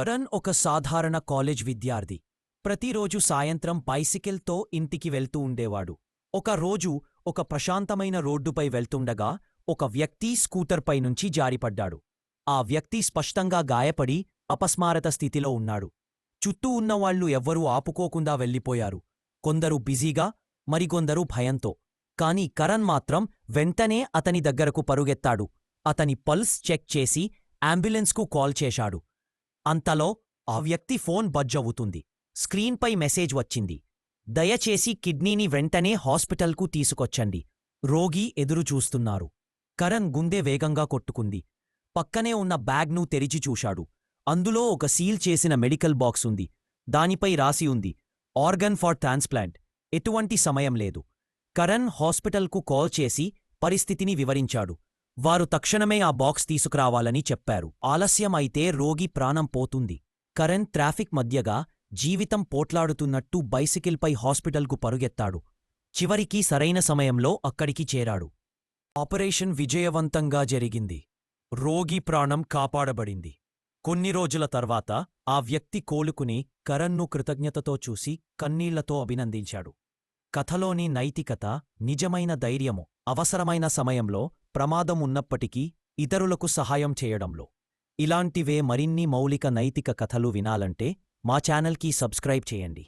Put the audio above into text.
కరణ్ ఒక సాధారణ కాలేజ్ విద్యార్థి. ప్రతిరోజు సాయంత్రం బైసికిల్తో ఇంటికి వెళ్తూ ఉండేవాడు. ఒక రోజు ఒక ప్రశాంతమైన రోడ్డుపై వెళ్తుండగా ఒక వ్యక్తి స్కూటర్పై నుంచి జారిపడ్డాడు. ఆ వ్యక్తి స్పష్టంగా గాయపడి అపస్మారత స్థితిలో ఉన్నాడు. చుట్టూ ఉన్నవాళ్ళు ఎవ్వరూ ఆపుకోకుండా వెళ్ళిపోయారు. కొందరు బిజీగా మరికొందరు భయంతో. కాని కరణ్ మాత్రం వెంటనే అతని దగ్గరకు పరుగెత్తాడు. అతని పల్స్ చెక్ చేసి అంబులెన్స్కు కాల్ చేశాడు. అంతలో ఆ వ్యక్తి ఫోన్ బజ్జవుతుంది. స్క్రీన్పై మెసేజ్ వచ్చింది. దయచేసి కిడ్నీని వెంటనే హాస్పిటల్కు తీసుకొచ్చండి. రోగి ఎదురుచూస్తున్నారు కరణ్ గుండె వేగంగా కొట్టుకుంది. పక్కనే ఉన్న బ్యాగ్ను తెరిచి చూశాడు. అందులో ఒక సీల్ చేసిన మెడికల్ బాక్స్ ఉంది. దానిపై రాసి ఉంది ఆర్గన్ ఫార్ ట్రాన్స్ప్లాంట్. ఎటువంటి సమయం లేదు. కరణ్ హాస్పిటల్కు కాల్ చేసి పరిస్థితిని వివరించాడు. వారు తక్షణమే ఆ బాక్స్ తీసుకురావాలని చెప్పారు. ఆలస్యం అయితే రోగి ప్రాణం పోతుంది. కరణ్ ట్రాఫిక్ మధ్యగా జీవితం పోట్లాడుతున్నట్టు బైసికిల్పై హాస్పిటల్కు పరుగెత్తాడు. చివరికి సరైన సమయంలో అక్కడికి చేరాడు. ఆపరేషన్ విజయవంతంగా జరిగింది. రోగి ప్రాణం కాపాడబడింది. కొన్ని రోజుల తర్వాత ఆ వ్యక్తి కోలుకుని కరణ్ను కృతజ్ఞతతో చూసి కన్నీళ్ళతో అభినందించాడు. కథలోని నైతికత నిజమైన ధైర్యము అవసరమైన సమయంలో ప్రమాదం ఉన్నప్పటికీ ఇతరులకు సహాయం చేయడంలో. ఇలాంటివే మరిన్ని మౌలిక నైతిక కథలు వినాలంటే మా ఛానల్కి సబ్స్క్రైబ్ చేయండి.